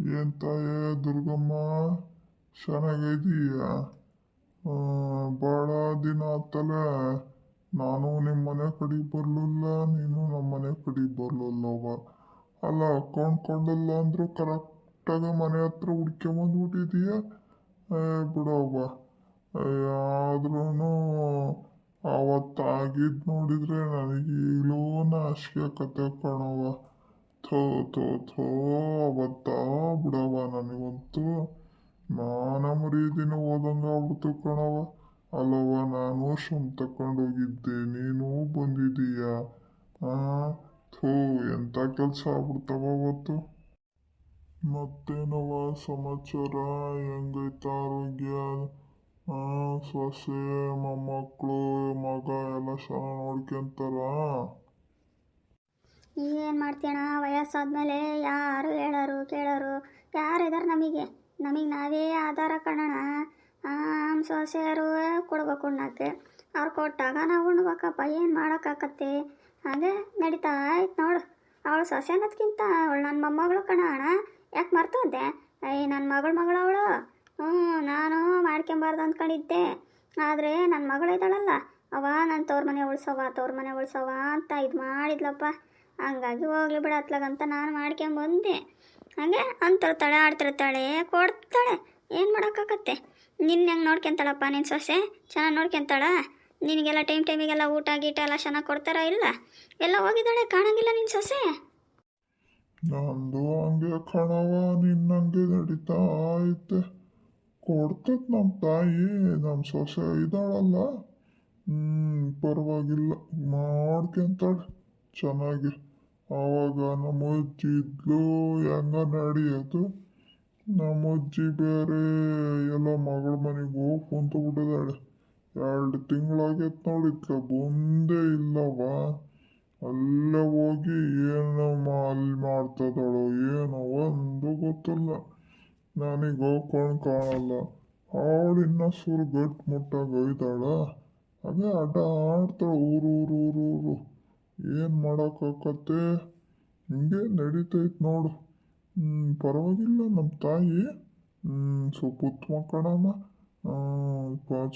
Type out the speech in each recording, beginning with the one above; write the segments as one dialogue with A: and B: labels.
A: ಏನ್ ತಾಯೇ ದುರ್ಗಮ್ಮ ಚೆನ್ನಾಗಿದೀಯ ಭಾಳ ದಿನ ಆತಲ್ಲ ನಾನು ನಿಮ್ಮ ಮನೆ ಕಡೆ ಬರಲಿಲ್ಲ, ನೀನು ನಮ್ಮ ಮನೆ ಕಡೆಗೆ ಬರಲಿಲ್ಲವ ಅಲ್ಲ ಕೊಂಡ್ಕೊಂಡಲ್ಲ ಅಂದರೂ ಕರೆಕ್ಟಾಗಿ ಮನೆ ಹತ್ರ ಹುಡ್ಕೊಂಬಂದ್ಬಿಟ್ಟಿದೀಯ ಬಿಡವ್ವ. ಆದ್ರೂ ಅವತ್ತಾಗಿದ್ದು ನೋಡಿದರೆ ನನಗೆ ಈಗಲೂ ನಾಚಿಕೆ ಕತೆ ಕಾಣವ ಥೋ ಥೋ ಥೋ, ಅವತ್ತ ಬಿಡವ ನನಗಂತೂ. ನಾನ ಮುರಿದಿನ ಹೋದಂಗ ಆಗ್ಬಿಡ್ತು ಕಣವ ಅಲ್ಲವ ನಾನು ಶಮ್ ತಕೊಂಡೋಗಿದ್ದೆ ನೀನು ಬಂದಿದೀಯ? ಆ, ಥೂ ಎಂಥ ಕೆಲಸ ಆಗ್ಬಿಡ್ತವ ಅವತ್ತು? ಮತ್ತೇನವ ಸಮಾಚಾರ? ಹೆಂಗೈತ ಆರೋಗ್ಯ? ಸೊಸೆ ಮೊಮ್ಮಕ್ಕಳು ಮಗ ಎಲ್ಲ ಚೆನ್ನಾಗಿ ನೋಡ್ಕೊಂತಾರ?
B: ಏನು ಮಾಡ್ತೀಯಣ್ಣ? ವಯಸ್ಸಾದ್ಮೇಲೆ ಯಾರು ಹೇಳೋರು ಕೇಳೋರು? ಯಾರಿದ್ದಾರೆ ನಮಗೆ? ನಮಗೆ ನಾವೇ ಆಧಾರ ಕಣಣ ನಮ್ಮ ಸೊಸೆಯರು ಕೊಡ್ಬೇಕು ಉಣ್ಣಕ್ಕೆ. ಅವ್ರು ಕೊಟ್ಟಾಗ ನಾವು ಉಣ್ಬೇಕಪ್ಪ. ಏನು ಮಾಡೋಕ್ಕಾಗತ್ತೆ ಹಾಗೆ ನಡೀತಾ ಆಯ್ತು ನೋಡು. ಅವಳು ಸೊಸೆ ಅನ್ನೋದ್ಕಿಂತ ಅವಳು ನನ್ನ ಮೊಮ್ಮಗಳು ಕಣ ಅಣ್ಣ ಯಾಕೆ ಮರ್ತೋದೆ? ಅಯ್ಯ ನನ್ನ ಮಗಳ ಮಗಳು ಅವಳು. ಹ್ಞೂ ನಾನು ಮಾಡ್ಕೊಂಬಾರ್ದು ಅಂದ್ಕೊಂಡಿದ್ದೆ ಆದರೆ ನನ್ನ ಮಗಳು ಇದ್ದಾಳಲ್ಲ. ಅವ ನನ್ನ ತವ್ರ ಮನೆ ಉಳ್ಸವ ತವ್ರ ಮನೆ ಉಳ್ಸವ ಅಂತ ಇದು ಮಾಡಿದ್ಲಪ್ಪ. ಹಂಗಾಗಿ ಹೋಗ್ಲಿ ಬಿಡ ಅತ್ಲಾಗಂತ ನಾನು ಮಾಡ್ಕೊಂಬಂದೆ ಹಾಗೆ ಅಂತಿರ್ತಾಳೆ, ಆಡ್ತಿರ್ತಾಳೆ, ಕೊಡ್ತಾಳೆ. ಏನು ಮಾಡೋಕ್ಕಾಗತ್ತೆ? ನಿನ್ನ ಹೆಂಗೆ ನೋಡ್ಕೊಂತಾಳಪ್ಪ ನಿನ್ನ ಸೊಸೆ? ಚೆನ್ನಾಗಿ ನೋಡ್ಕೊಂತಾಳ? ನಿನಗೆಲ್ಲ ಟೈಮ್ ಟೈಮಿಗೆಲ್ಲ ಊಟ ಗೀಟ ಎಲ್ಲ ಚೆನ್ನಾಗಿ ಕೊಡ್ತಾರ ಇಲ್ಲ? ಎಲ್ಲ ಹೋಗಿದ್ದಾಳೆ, ಕಾಣಂಗಿಲ್ಲ ನಿನ್ನ ಸೊಸೆ?
A: ನಂದು ಹಂಗೆ ಕಣವ ನಿನ್ನಂಗೆ ನಡೀತಾ ಐತೆ. ಕೊಡ್ತದ ನಮ್ಮ ತಾಯಿ ನಮ್ಮ ಸೊಸೆ ಇದ್ದಾಳಲ್ಲ? ಹ್ಞೂ ಪರವಾಗಿಲ್ಲ, ಮಾಡ್ಕೊಂತಾಳೆ. ಚೆನ್ನಾಗಿ ಆವಾಗ ನಮ್ಮಜ್ಜಿ ಇದ್ಲು ಹೆಂಗ ನಡೆಯೋದು ನಮ್ಮಜ್ಜಿ ಬೇರೆ ಎಲ್ಲ ಮಗಳ ಮನೆಗೆ ಹೋಗಿ ಕುಂತು ಬಿಟ್ಟಿದ್ದಾಳೆ. ಎರಡು ತಿಂಗಳಾಗೈತೆ ನೋಡಿದ್ಕ ಬಂದೇ ಇಲ್ಲವ ಅಲ್ಲೇ ಹೋಗಿ ಏನು ಅಲ್ಲಿ ಮಾಡ್ತದಳು ಏನೋ ಒಂದು ಗೊತ್ತಿಲ್ಲ. ನನಗೆ ಹೋಗ್ಕೊಂಡು ಕಾಣಲ್ಲ. ಅವಳು ಇನ್ನೂ ಸುರು ಗಟ್ಟಿ ಮುಟ್ಟಾಗ ಒಯ್ದಾಳ. ಹಾಗೆ ಅಡ್ಡ ಆಡ್ತಾಳೆ ಊರು ಊರು ಊರು ಊರು. ಏನು ಮಾಡೋಕ್ಕಾಗತ್ತೆ ಹಿಂಗೆ ನಡೀತೈತೆ ನೋಡು. ಪರವಾಗಿಲ್ಲ ನಮ್ಮ ತಾಯಿ. ಸ್ವಲ್ಪ ಕಣಮ್ಮ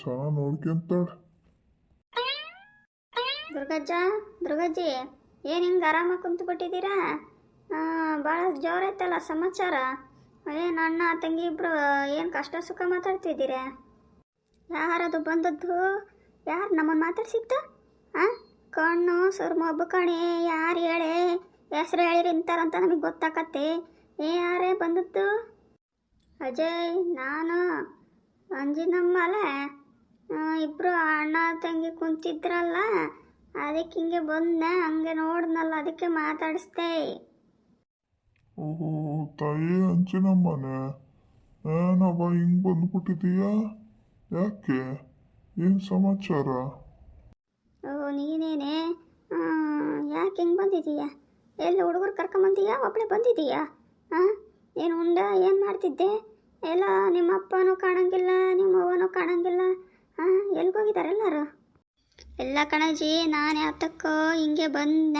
A: ಚೆನ್ನಾಗಿ ನೋಡ್ಕೊಂತಾಳೆ
B: ದುರ್ಗಜ್ಜ, ದುರ್ಗಜ್ಜಿ, ಏನು ಹಿಂಗೆ ಆರಾಮಾಗಿ ಕುಂತು ಬಿಟ್ಟಿದ್ದೀರಾ ಭಾಳ ಜೋರೈತಲ್ಲ ಸಮಾಚಾರ. ಏನು ಅಣ್ಣ, ತಂಗಿ ಇಬ್ಬರು ಏನು ಕಷ್ಟ ಸುಖ ಮಾತಾಡ್ತಿದ್ದೀರಾ? ಯಾರದು ಬಂದದ್ದು? ಯಾರು ನಮ್ಮನ್ನು ಮಾತಾಡ್ಸಿತ್ತು ಹಾಂ ಕಣ್ಣು ಸುರ್ಮೊಬ್ಬ ಕಣೆ, ಯಾರು ಹೇಳಿ? ಹೆಸ್ರು ಹೇಳಿರಿ ಇಂತಾರಂತ ನಮಗೆ ಗೊತ್ತಾಕತ್ತೆ. ಏ ಯಾರೇ ಬಂದಿತ್ತು ಅಜಯ್, ನಾನು, ಅಂಜಿನಮ್ಮಲೆ. ಇಬ್ಬರು ಅಣ್ಣ ತಂಗಿ ಕುಂತಿದ್ರಲ್ಲ, ಅದಕ್ಕೆ ಹಿಂಗೆ ಬಂದೆ, ಹಂಗೆ ನೋಡ್ನಲ್ಲ ಅದಕ್ಕೆ ಮಾತಾಡಿಸ್ದೆ.
A: ಓಹೋ, ತಾಯಿ ಅಂಚಿನಮ್ಮನೆ ಏನವ್ವ ಹಿಂಗೆ ಬಂದ್ಬಿಟ್ಟಿದೀಯಾ? ಯಾಕೆ? ಏನು ಸಮಾಚಾರ?
B: ಓ ನೀನೇನೆ? ಯಾಕೆ ಹಿಂಗೆ ಬಂದಿದೀಯ? ಎಲ್ಲಿ ಹುಡುಗರು ಕರ್ಕೊಂಬಂದೀಯಾ ಒಬ್ಬಳೆ ಬಂದಿದೀಯಾ? ಹಾಂ ಏನು ಉಂಡ, ಏನು ಮಾಡ್ತಿದ್ದೆ? ಎಲ್ಲ ನಿಮ್ಮ ಅಪ್ಪನೂ ಕಾಣಂಗಿಲ್ಲ, ನಿಮ್ಮ ಅವ್ವನೂ ಕಾಣಂಗಿಲ್ಲ. ಹಾಂ ಎಲ್ಗೋಗಿದ್ದಾರೆ ಎಲ್ಲರೂ? ಎಲ್ಲ ಕಣಜಿ, ನಾನು ಯಾತಕ್ಕೋ ಹಿಂಗೆ ಬಂದ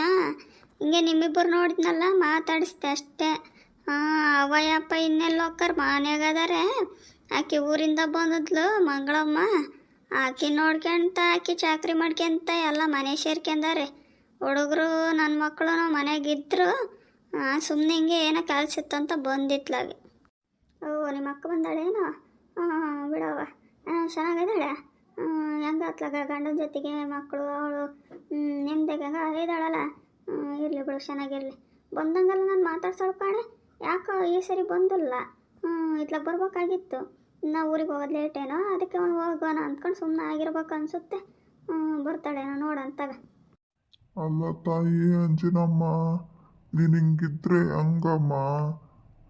B: ಹಿಂಗೆ ನಿಮ್ಮಿಬ್ಬರು ನೋಡಿದ್ನಲ್ಲ, ಮಾತಾಡಿಸ್ದೆ ಅಷ್ಟೇ. ಹಾಂ ಅವಯ್ಯಪ್ಪ ಇನ್ನೆಲ್ಲ ಹೋಗ್ಕರ್ ಮನೆಗದಾರೆ ಆಕೆ ಊರಿಂದ ಬಂದದ್ಲು ಮಂಗಳಮ್ಮ. ಆಕೆ ನೋಡ್ಕೊಂತ ಆಕಿ ಚಾಕ್ರಿ ಮಾಡ್ಕೊಂತ ಎಲ್ಲ ಮನೆ ಸೇರ್ಕೊಂಡಾರೆ ಹುಡುಗರು ನನ್ನ ಮಕ್ಕಳು ಮನೆಗಿದ್ರು ಸುಮ್ಮನೆ ಹಿಂಗೆ ಏನೋ ಕೆಲಸ ಇತ್ತು ಅಂತ ಬಂದಿತ್ಲಾಗೆ. ಓ ನಿಮ್ಮ ಅಕ್ಕ ಬಂದಾಳೇನೋ? ಬಿಡವ ಚೆನ್ನಾಗಿದ್ದಾಳೆ? ಹೆಂಗೆ ಅತ್ಲಾಗ ಗಂಡನ ಜೊತೆಗೆ ಮಕ್ಕಳು ಅವಳು? ನಿಮ್ದಾಗ ಇದ್ದಾಳಲ್ಲ? ಇರಲಿ ಬಿಡು, ಚೆನ್ನಾಗಿರಲಿ. ಬಂದಂಗೆಲ್ಲ ನಾನು ಮಾತಾಡ್ಸೋಳು ಕಾಣೆ. ಯಾಕೋ ಈ ಸರಿ ಬಂದಿಲ್ಲ? ಹ್ಞೂ ಇತ್ಲಾಗ ಬರ್ಬೇಕಾಗಿತ್ತು. ನಾ ಊರಿಗೆ ಹೋಗೋದು ಲೇಟೇನೋ ಅದಕ್ಕೆ ಅವನು ಹೋಗೋಣ ಅಂದ್ಕೊಂಡು ಸುಮ್ಮನೆ ಆಗಿರ್ಬೇಕು ಅನ್ಸುತ್ತೆ. ಬರ್ತಾಳೇನೋ ನೋಡಂತಾಗ
A: ಅಲ್ಲ ತಾಯಿ, ಅಂಜಿನಮ್ಮ, ನೀನು ಹಿಂಗಿದ್ರೆ ಹಂಗಮ್ಮ?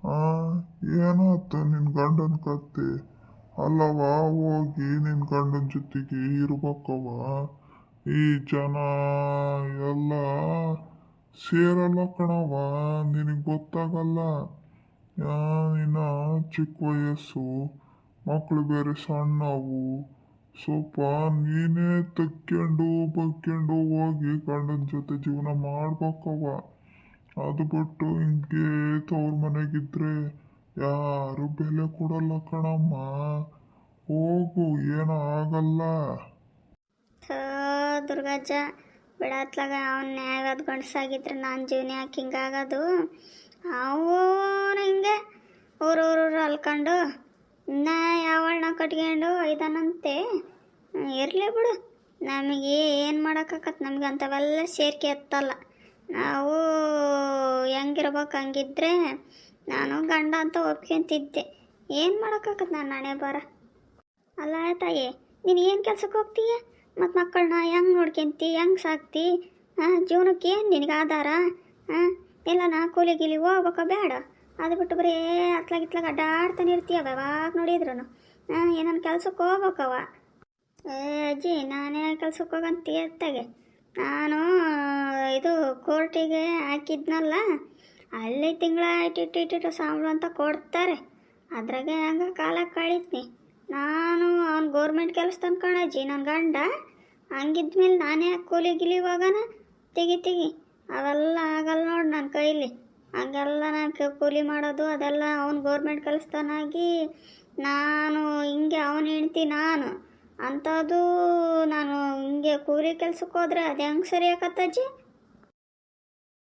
A: ಆ, ಏನಾಯ್ತು ನಿನ್ನ ಗಂಡನ ಕತ್ತೆ ಅಲ್ಲವ, ಹೋಗಿ ನಿನ್ನ ಗಂಡನ ಜೊತೆಗೆ ಇರ್ಬೇಕವ ಈ ಜನ ಎಲ್ಲ ಸೇರಲ್ಲ ಕಣವ ನಿನಗೆ ಗೊತ್ತಾಗಲ್ಲ. ನಿನ್ನ ಚಿಕ್ಕ ವಯಸ್ಸು. ಮಕ್ಕಳು ಬೇರೆ ಸಣ್ಣವು. ಸ್ವಲ್ಪ ನೀನೇ ತಕ್ಕೊಂಡು ಬಕ್ಕೊಂಡು ಹೋಗಿ ಗಂಡನ ಜೊತೆ ಜೀವನ ಮಾಡ್ಬೇಕವ ಅದು ಬಿಟ್ಟು ಹಿಂಗೆ ತವ್ರ ಮನೆಗಿದ್ರೆ ಯಾರು ಬೆಲೆ ಕೊಡಲ್ಲ ಕಣಮ್ಮ. ಹೋಗು, ಏನೂ ಆಗಲ್ಲ.
B: ದುರ್ಗಜ್ಜ, ಬಿಡತ್ಲಾಗ ಅವ್ನ ನ್ಯಾಯವಾದ ಗಂಡಸಾಗಿದ್ರೆ ನಾನು ಜೀವನ ಯಾಕೆ ಹಿಂಗಾಗೋದು? ಅವನು ಹಿಂಗೆ ಊರೂರು ಅಲ್ಕೊಂಡು ಇನ್ನ ಯಾವಳನ್ನ ಕಟ್ಕೊಂಡು ಇದಾನಂತೆ. ಇರಲಿ ಬಿಡು. ನಮಗೆ ಏನು ಮಾಡೋಕ್ಕಾಗತ್ತೆ ನಮಗೆ ಅಂಥವೆಲ್ಲ ಸೇರಿಕೆ ಎತ್ತಲ್ಲ ನಾವು ಹೆಂಗಿರ್ಬೇಕು ಹಂಗಿದ್ರೆ ನಾನು ಗಂಡ ಅಂತ ಒಪ್ಕೊಂತಿದ್ದೆ. ಏನು ಮಾಡೋಕ್ಕಾಗತ್ತೆ ನಾನು ನಾನೇ ಬರ? ಅಲ್ಲ ತಾಯಿ, ನೀನು ಏನು ಕೆಲಸಕ್ಕೆ ಹೋಗ್ತೀಯ? ಮತ್ತು ಮಕ್ಕಳನ್ನ ಹೆಂಗೆ ನೋಡ್ಕೊಂತಿ, ಹೆಂಗೆ ಸಾಕ್ತಿ? ಹಾಂ ಜೀವನಕ್ಕೆ ಏನು ನಿನಗೆ ಆಧಾರ? ಹಾಂ ಇಲ್ಲ ನಾ ಕೂಲಿ ಗೀಲಿ ಹೋಗ್ಬೇಕ ಬೇಡ. ಅದು ಬಿಟ್ಟು ಬರೀ ಅತ್ಲಾಗಿತ್ಲಾಗ ಅಡ್ಡಾಡ್ತಾನೆ ಇರ್ತೀಯವ ಯಾವಾಗ ನೋಡಿದ್ರು ಏನನ್ನ ಕೆಲ್ಸಕ್ಕೆ ಹೋಗ್ಬೇಕವ ಏ ಅಜ್ಜಿ, ನಾನೇ ಕೆಲ್ಸಕ್ಕೆ ಹೋಗಂತ ಎತ್ತಾಗೆ ನಾನು ಇದು ಕೋರ್ಟಿಗೆ ಹಾಕಿದ್ನಲ್ಲ, ಅಲ್ಲಿ ತಿಂಗಳ ಇಟ್ಟಿಟ್ಟು ಇಟ್ಟಿಟ್ಟು ಸಂಬಳ ಅಂತ ಕೊಡ್ತಾರೆ. ಅದ್ರಾಗೆ ಹಂಗೆ ಕಾಲ ಕಳೀತೀನಿ. ನಾನು ಅವ್ನು ಗೌರ್ಮೆಂಟ್ ಕೆಲಸ ತಂದ್ಕೊಂಡಜ್ಜಿ ನನ್ನ ಗಂಡ. ಹಂಗಿದ್ಮೇಲೆ ನಾನೇ ಕೂಲಿ ಗಿಲಿ ಹೋಗೋಣ ತೆಗಿ ತೆಗಿ. ಅವೆಲ್ಲ ಆಗಲ್ಲ ನೋಡಿ ನನ್ನ ಕೈಲಿ. ಹಂಗೆಲ್ಲ ನಾನು ಕೂಲಿ ಮಾಡೋದು ಅದೆಲ್ಲ ಅವ್ನು ಗೌರ್ಮೆಂಟ್ ಕೆಲಸದನಾಗಿ ನಾನು ಹಿಂಗೆ ಅವನು ಹೆಂಡ್ತಿ ನಾನು. ಅಂಥದ್ದು ನಾನು ಹಿಂಗೆ ಕೂಲಿ ಕೆಲ್ಸಕ್ಕೆ ಹೋದ್ರೆ ಅದು ಹೆಂಗೆ ಸರಿ ಆಕತ್ತಜ್ಜಿ